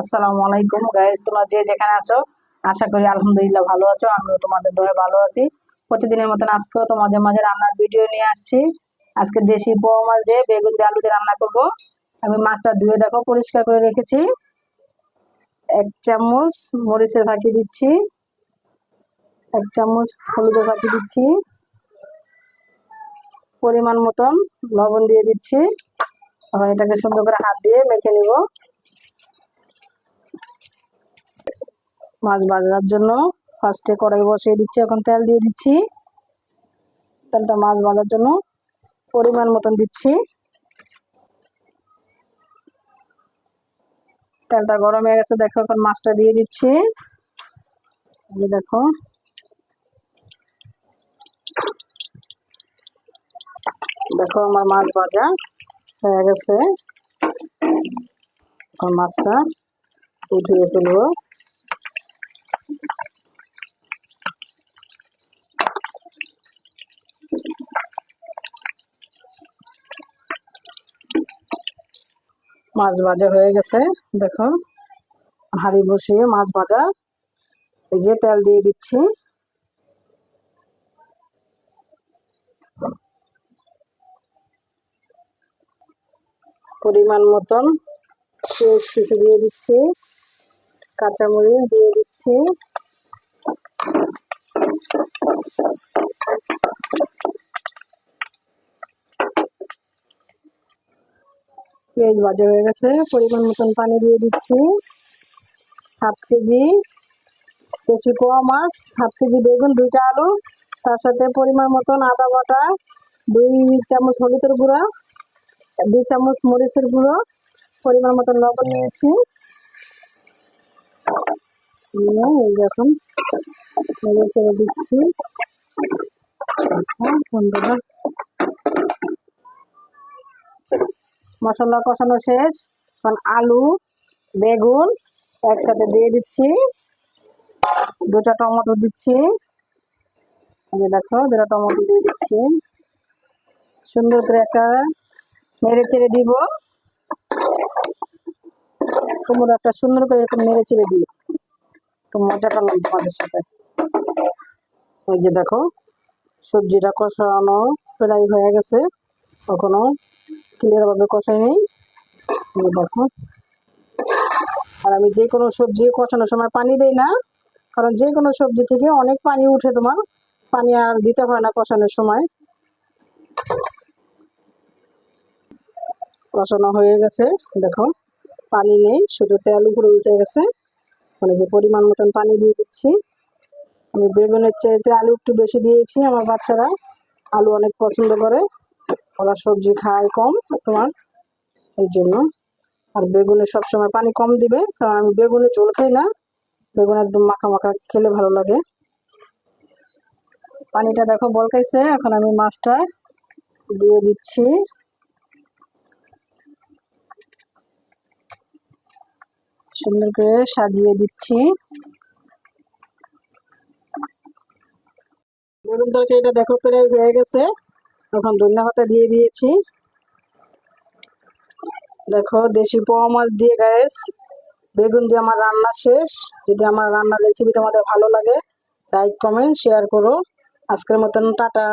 আসসালামু আলাইকুম গাইজ তোমরা যে যেখানে আছো, আশা করি আলহামদুলিল্লাহ ভালো আছো, আমিও তোমাদের দয়ে ভালো আছি। প্রতিদিনের মতন আজকেও তোমাদের মাঝে রান্নার ভিডিও নিয়ে আসছি। আজকে দেশি পোয়া মাছ দিয়ে বেগুন দিয়ে আলু দিয়ে রান্না করব। আমি মাছটা ধুয়ে দেখো, পরিষ্কার করে রেখেছি। এক চামচ মরিচের ফাঁকি দিচ্ছি। এক চামচ হলুদের ফাঁকি দিচ্ছি। পরিমাণ মতন লবণ দিয়ে দিচ্ছি। এটাকে সুন্দর করে হাত দিয়ে মেখে নিব। মাছ ভাজার জন্য ফার্স্টে কড়াই বসিয়ে দিচ্ছি, এখন তেল দিয়ে দিচ্ছি। তেলটা মাছ ভাজার জন্য পরিমাণ মতন দিচ্ছি। তেলটা গরম হয়ে গেছে, দেখো এখন মাছটা দিয়ে দিচ্ছি। দেখো। দেখো আমার মাছ ভাজা হয়ে গেছে। এখন মাছটা উঠিয়ে ফেলব। মাছ ভাজা হয়ে গেছে। দেখো, হাঁড়ি বসিয়ে মাছ ভাজা। এই যে তেল দিয়ে দিচ্ছি। পরিমাণ মতন কিছু দিয়ে দিচ্ছি, কাঁচামরিচ দিয়ে দিচ্ছি। পেঁয়াজ ভাজা হয়ে গেছে পরিমাণ মতন পানি দিয়ে দিচ্ছি। হাফ কেজি দেশি কোয়া মাছ হাফ কেজি বেগুন দুইটা আলু তার সাথে পরিমাণ মতন আদা বাটা দুই চামচ হলুদের গুঁড়া দুই চামচ মরিচের গুঁড়ো পরিমাণ মতন লবণ নিয়েছি। দেখুন দিচ্ছি। হ্যাঁ, বন্ধুরা মশলা কষানো শেষ। এখন আলু, বেগুন একসাথে দিয়ে দিচ্ছি। দুটা টমেটো দিচ্ছি। দেখো, দুটা টমেটো দিয়ে দিচ্ছি। সুন্দর করে একটা নেড়ে চেড়ে দিব। তোমরা একটা সুন্দর করে এরকম নেড়ে চেড়ে দিও। তো মজা পেলাম তোমাদের সাথে। ওই যে দেখো, সবজিটা কষানো প্রায় হয়ে গেছে। কখনো ক্লিয়ার ভাবে কষাই নেই। দেখো। আর আমি যে কোনো সবজি কষানোর সময় পানি দেই না, কারণ যে কোনো সবজি থেকে অনেক পানি উঠে তোমার। পানি আর দিতে হয় না কষানোর সময়। কষানো হয়ে গেছে, দেখো। পানি নেই, শুধু তেল উপরে উঠে গেছে। মানে যে পরিমাণ মতন পানি দিয়ে দিচ্ছি। আমি বেগুনের চাইতে আলু একটু বেশি দিয়েছি, আমার বাচ্চারা। আলু অনেক পছন্দ করে। ওরা সবজি খায় কম তোমার, এই জন্য। আর বেগুনে সবসময় পানি কম দিবে, কারণ আমি বেগুনে ঝোল খাই না। বেগুন একদম মাখা মাখা খেলে ভালো লাগে। পানিটা দেখো বলকাইছে, এখন আমি মাছটা দিয়ে দিচ্ছি। সুন্দর করে সাজিয়ে দিচ্ছি। বেগুন তরকারিটা দেখো করে হয়ে গেছে। এখন ধনিয়া পাতা দিয়ে দিয়েছি। দেখো, দেশি পোয়া মাছ দিয়ে গ্যাস বেগুন দিয়ে আমার রান্না শেষ। যদি আমার রান্নার রেসিপি তোমাদের ভালো লাগে লাইক কমেন্ট শেয়ার করো। আজকের মতন টাটা।